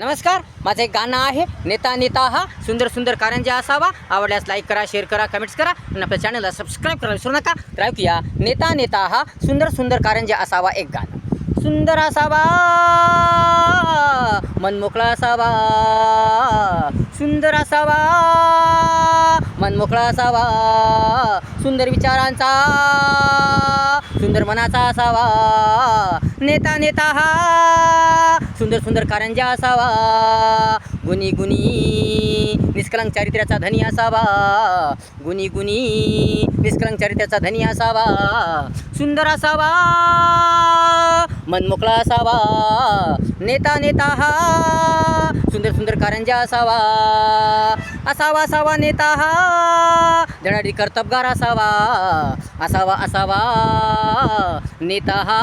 नमस्कार माझं एक गाणं आहे नेता नेता हा सुंदर सुंदर कारंजा असावा आवडल्यास लाईक करा शेअर करा कमेंट्स करा आणि आपल्या चॅनलला सबस्क्राईब करायला विसरू नका. तर ऐकूया नेता नेता हा सुंदर सुंदर कारंजा असावा एक गाणं. सुंदर असावा मन मोकळा असावा सुंदर असावा मन मोकळा असावा सुंदर विचारांचा सुंदर मनाचा असावा. नेता नेता हा सुंदर सुंदर कारंजा असावा. गुणी गुणी निष्कलंक चारित्र्याचा धनी असावा. गुणी गुणी निष्कलंक चारित्र्याचा धनी असावा. सुंदर असावा. मनमोकळा असावा नेता नेता हा सुंदर सुंदर कारंजा असावा असावा असावा नेता हा धडाडी कर्तबगार असावा असावा असावा नेता हा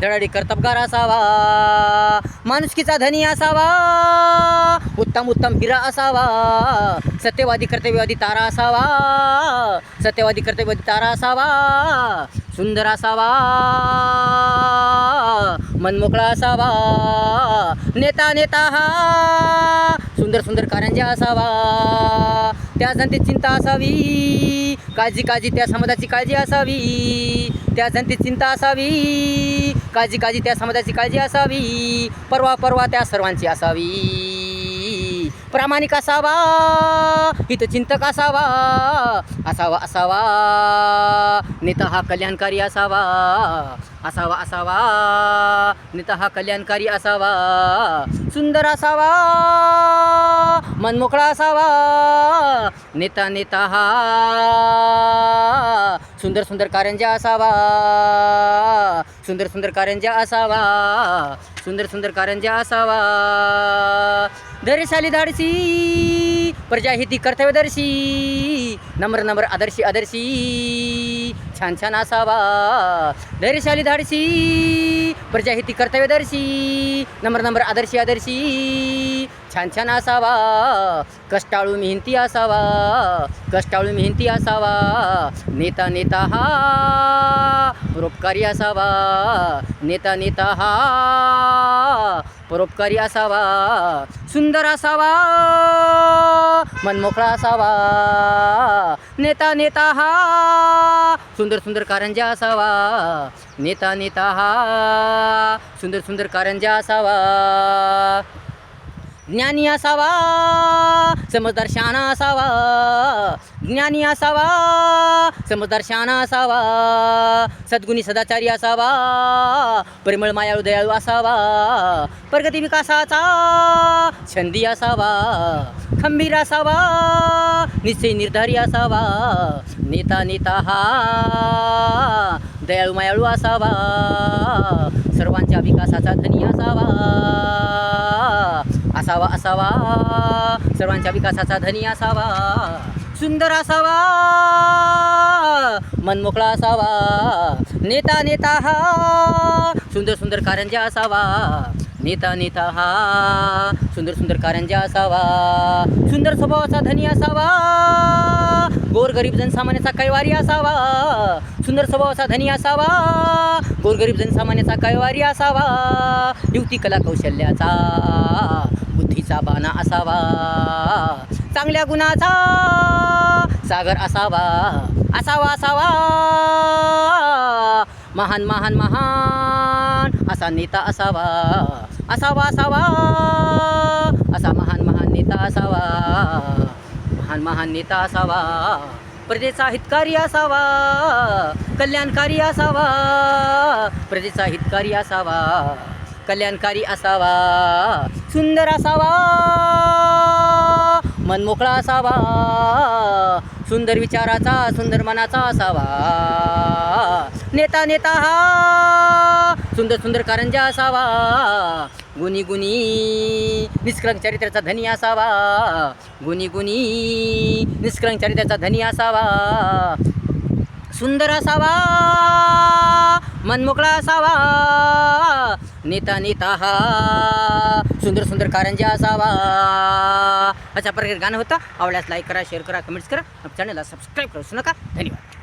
धडाडी कर्तबगार असावा माणुसकीचा धनी असावा उत्तम उत्तम हिरा असावा सत्यवादी कर्तव्यवादी तारा असावा सत्यवादी कर्तव्यवादी तारा असावा सुंदर असावा मनमोकळा असावा नेता नेता हा सुंदर सुंदर कारंजा असावा. त्या जनतेची चिंता असावी काळजी काळजी त्या समाजाची काळजी असावी. त्या जनतेची चिंता असावी काळजी काळजी त्या समाजाची काळजी असावी. परवा परवा त्या सर्वांची असावी. प्रामाणिक असावा हितचिंतक असावा असावा असावा. नेता हा कल्याणकारी असावा असावा असावा. नेता हा कल्याणकारी असावा. सुंदर असावा मनमोकळा असावा. नेता नेता हा सुंदर सुंदर कारंजा असावा. सुंदर सुंदर कारंजा असावा. सुंदर सुंदर कारंजा असावा. धैर्यशाली धाडसी प्रजाहिती कर्तव्यदर्शी नम्र नम्र आदर्शी आदर्शी छान छान असावा. धैर्यशाली धाडसी प्रजाहिती कर्तव्यदर्शी नम्र नम्र आदर्शी आदर्शी छान छान असावा. कष्टाळू मेहनती असावा. कष्टाळू मेहनती असावा. नेता नेता हा परोपकारी असावा. नेता नेता हा परोपकारी असावा. सुंदर असावा. मनमोकळा असावा. नेता नेता हा सुंदर सुंदर कारंजा असावा. नेता नेता हा सुंदर सुंदर कारंजा असावा. ज्ञानी असावा समजदार शहाणा असावा. ज्ञानी असावा समजदार शहाणा असावा. सद्गुणी सदाचारी असावा परिमळ मायाळू दयाळू असावा. प्रगती विकासाचा छंदी असावा खंबीर असावा निश्चय निर्धारी असावा. नेता नेता हा दयाळू मायाळू असावा. सर्वांच्या विकासाचा धनी असावा. असावा असावा. सर्वांच्या विकासाचा धनी असावा. सुंदर असावा. मनमोकळा असावा. नेता नेता हा. सुंदर सुंदर कारंजा असावा. नेता नेता हा. सुंदर सुंदर कारंजा असावा. सुंदर स्वभावाचा धनी असावा. गोरगरीब जनसामान्याचा कैवारी असावा. सुंदर स्वभावाचा धनी असावा. गोरगरीब जनसामान्याचा कैवारी असावा. युक्ती कला कौशल्याचा. बुद्धीचा बाणा असावा. चांगल्या गुणाचा सागर असावा. असावा असावा. महान महान महान असा नेता असावा. असावा असावा. असा महान महान नेता असावा. महान महान नेता असावा. प्रजेचा हितकारी असावा. कल्याणकारी असावा. प्रजेचा हितकारी असावा. कल्याणकारी असावा सुंदर असावा मनमोकळा असावा सुंदर विचाराचा सुंदर मनाचा असावा. नेता नेता हा सुंदर सुंदर कारंजा असावा गुणी गुणी निष्कलंक चरित्राचा धनी असावा गुणी गुणी निष्कलंक चरित्राचा धनी असावा. सुंदर असावा मनमोकळा असावा नेता नेता हा सुंदर सुंदर कारंजा असावा. अशा प्रकारे गाणं होतं. आवडल्यास लाईक करा शेअर करा कमेंट्स करा. चॅनलला सबस्क्राईब करू नका. धन्यवाद.